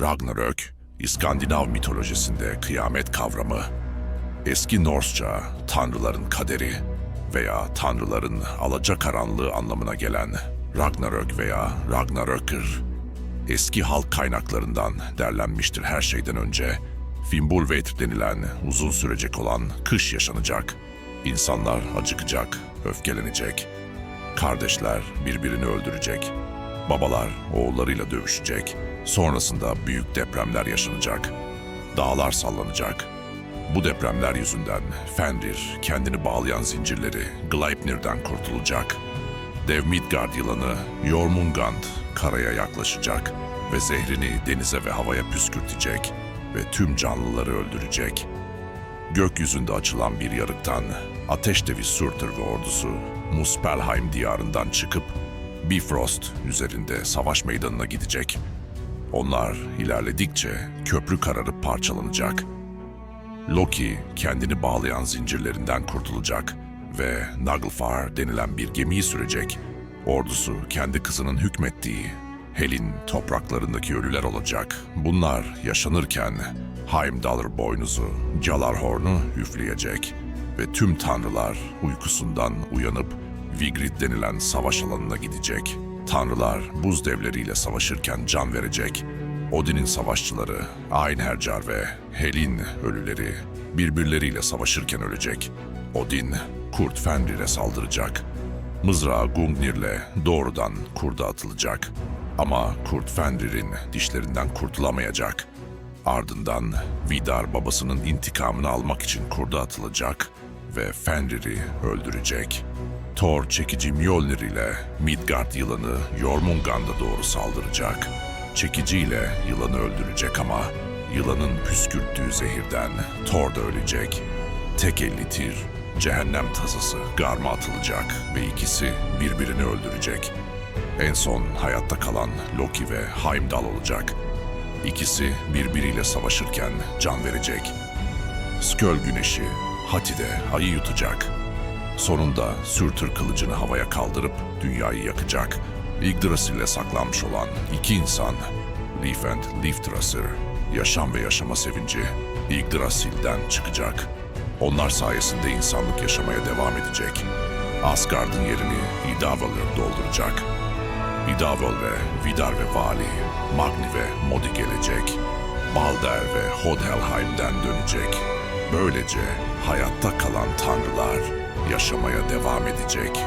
Ragnarök, İskandinav mitolojisinde kıyamet kavramı, eski Norsça tanrıların kaderi veya tanrıların alacakaranlığı anlamına gelen Ragnarök veya Ragnarökür, eski halk kaynaklarından derlenmiştir her şeyden önce. Fimbulvetr denilen uzun sürecek olan kış yaşanacak. İnsanlar acıkacak, öfkelenecek. Kardeşler birbirini öldürecek. Babalar oğullarıyla dövüşecek. Sonrasında büyük depremler yaşanacak. Dağlar sallanacak. Bu depremler yüzünden Fenrir kendini bağlayan zincirleri Gleipnir'den kurtulacak. Dev Midgard yılanı Jormungand karaya yaklaşacak ve zehrini denize ve havaya püskürtecek ve tüm canlıları öldürecek. Gökyüzünde açılan bir yarıktan ateş devi Surtur ve ordusu Muspelheim diyarından çıkıp Bifrost üzerinde savaş meydanına gidecek. Onlar ilerledikçe köprü kararıp parçalanacak. Loki kendini bağlayan zincirlerinden kurtulacak ve Naglfar denilen bir gemiyi sürecek. Ordusu kendi kızının hükmettiği Hel'in topraklarındaki ölüler olacak. Bunlar yaşanırken Heimdallr boynuzu Jalarhorn'u üfleyecek ve tüm tanrılar uykusundan uyanıp Vigrid denilen savaş alanına gidecek. Tanrılar buz devleriyle savaşırken can verecek. Odin'in savaşçıları, Einherjar ve Hel'in ölüleri birbirleriyle savaşırken ölecek. Odin, Kurt Fenrir'e saldıracak. Mızrağı Gungnir'le doğrudan kurda atılacak. Ama Kurt Fenrir'in dişlerinden kurtulamayacak. Ardından Vidar babasının intikamını almak için kurda atılacak ve Fenrir'i öldürecek. Thor çekici Mjolnir ile Midgard yılanı Jormungand'a doğru saldıracak. Çekiciyle yılanı öldürecek ama yılanın püskürttüğü zehirden Thor da ölecek. Tek elli tir, cehennem tazısı Garm'a atılacak ve ikisi birbirini öldürecek. En son hayatta kalan Loki ve Heimdall olacak. İkisi birbiriyle savaşırken can verecek. Sköl güneşi Hati'de ayı yutacak. Sonunda Sürtür kılıcını havaya kaldırıp dünyayı yakacak. Yggdrasil'le saklanmış olan iki insan, Leaf and Leaftrasser, yaşam ve yaşama sevinci Yggdrasil'den çıkacak. Onlar sayesinde insanlık yaşamaya devam edecek. Asgard'ın yerini Idavel'ler dolduracak. Idavel ve Vidar ve Vali, Magni ve Modi gelecek. Balder ve Hodhelheim'den dönecek. Böylece hayatta kalan tanrılar yaşamaya devam edecek.